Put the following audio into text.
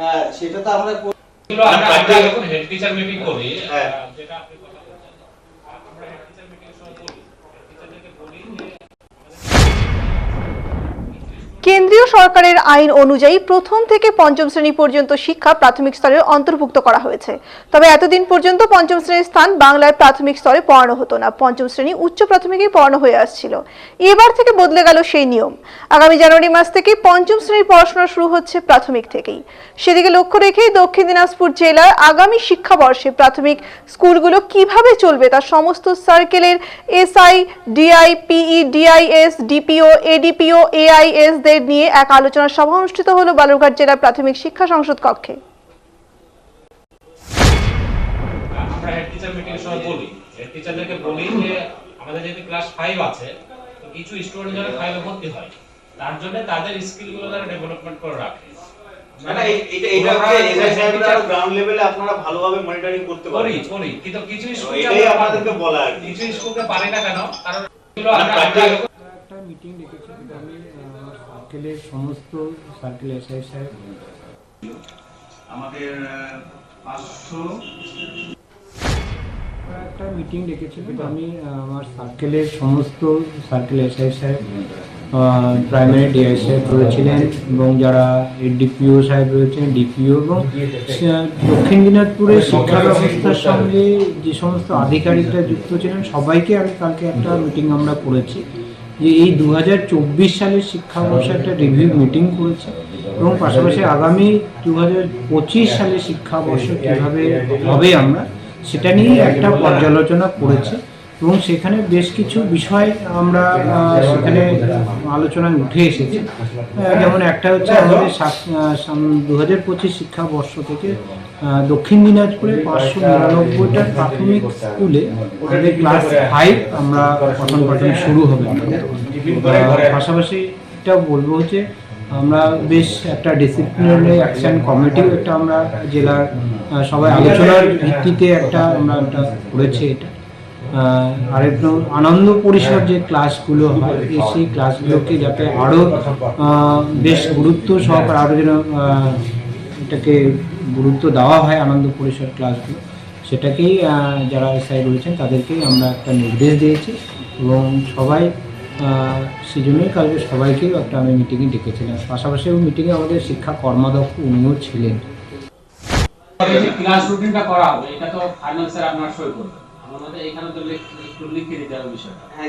হ্যাঁ সেটা তো আমরা হেড টিচার মিটিং করি হ্যাঁ। যেটা আপনি কথা বলছেন আমরা হেড টিচার মিটিং এর সময় বলি টিচারদেরকে বলি যে কেন্দ্রীয় সরকারের আইন অনুযায়ী প্রথম থেকে পঞ্চম শ্রেণি পর্যন্ত শিক্ষা প্রাথমিক স্তরে অন্তর্ভুক্ত করা হয়েছে। তবে এতদিন পর্যন্ত পঞ্চম শ্রেণির স্থান বাংলায় প্রাথমিক স্তরে পড়ানো হতো না। পঞ্চম শ্রেণি উচ্চ প্রাথমিকেই পড়ানো হয়ে আসছিল। এবার থেকে বদলে গেল সেই নিয়ম। আগামী জানুয়ারি মাস থেকে পঞ্চম শ্রেণির পড়াশোনা শুরু হচ্ছে প্রাথমিক থেকেই। সেদিকে লক্ষ্য রেখেই দক্ষিণ দিনাজপুর জেলার আগামী শিক্ষাবর্ষে প্রাথমিক স্কুলগুলো কীভাবে চলবে তার সমস্ত সার্কেলের SI, DI, PE, DIS, DPO, ADPO AIS দের নিয়ে এক আলোচনা সভা অনুষ্ঠিত হলো বালুরঘাট জেলার প্রাথমিক শিক্ষা সংসদ কক্ষে। আমরা হেড টিচার মিটিং এর সময় বলি। হেড টিচারদেরকে বলি যে আমাদের যেহেতু ক্লাস ফাইভ আছে তো কিছু স্টুডেন্ট যারা ভর্তি হয় তার জন্য তাদের স্কিলগুলো তারা ডেভেলপমেন্ট করে রাখে। মানে এই- এটা এটা আমরা হচ্ছে এসআই সাহেবরা teacher গ্রাউন্ড লেভেলে আপনারা ভালোভাবে মনিটরিং করতে করি পারেন করি। কিন্তু কিছু স্কুল এটাই বলা আর কিছু স্কুলকে পারি না কেন? কারণ এগুলো আমরা আমরা একটা মিটিং ডেকেছি আমি সার্কেলের সমস্ত সার্কেল এসআই সাহেব আমাদের পাঁচশো একটা মিটিং ডেকেছিল আমি আমার সার্কেলের সমস্ত সার্কেল এসআই সাহেব প্রাইমারি ডিআই সাহেব রয়েছিলেন এবং যারা ডিপিও সাহেব রয়েছেন ডিপিও এবং দক্ষিণ দিনাজপুরের শিক্ষা ব্যবস্থার সঙ্গে যে সমস্ত আধিকারিকরা যুক্ত ছিলেন সবাইকে আমি কালকে একটা মিটিং আমরা করেছি। যে এই দু হাজার চব্বিশ সালের শিক্ষাবর্ষে একটা রিভিউ মিটিং করেছে এবং পাশাপাশি আগামী দু পঁচিশ সালের শিক্ষাবর্ষ কীভাবে হবে আমরা, সেটা নিয়ে একটা পর্যালোচনা করেছে এবং সেখানে বেশ কিছু বিষয় আমরা সেখানে আলোচনায় উঠে এসেছি। যেমন একটা হচ্ছে আমাদের দু হাজার পঁচিশ শিক্ষাবর্ষ থেকে দক্ষিণ দিনাজপুরে পাঁচশো নিরানব্বইটা প্রাথমিক স্কুলে ক্লাস ফাইভ আমরা পঠন পাঠন শুরু হবে। পাশাপাশি এটাও বলব হচ্ছে, আমরা বেশ একটা ডিসিপ্লিনারি অ্যাকশন কমিটিও একটা আমরা জেলার সবাই আলোচনার ভিত্তিতে একটা আমরা একটা করেছি এটা। আর একটু আনন্দ পরিষদ যে ক্লাসগুলো হয় সেই ক্লাসগুলোকে যাতে আরও বেশ গুরুত্ব সহকারে আরও যেন এটাকে গুরুত্ব দেওয়া হয় আনন্দ পরিষদ ক্লাসগুলো সেটাকেই যারা এসআই রয়েছেন তাদেরকেই আমরা একটা নির্দেশ দিয়েছি এবং সবাই আহ, সেই জন্যই কালকে সবাইকেই একটা আমি মিটিংয়ে ডেকেছিলাম। পাশাপাশি ওই মিটিংয়ে আমাদের শিক্ষা কর্মাধ্যক্ষ উনিও ছিলেন। এই যে ক্লাস রুটিনটা করা হবে এটা তো ফাইনাল স্যার আপনার সই করবেন আমার এখানে তো লিখে দিতে হবে বিষয়টা। হ্যাঁ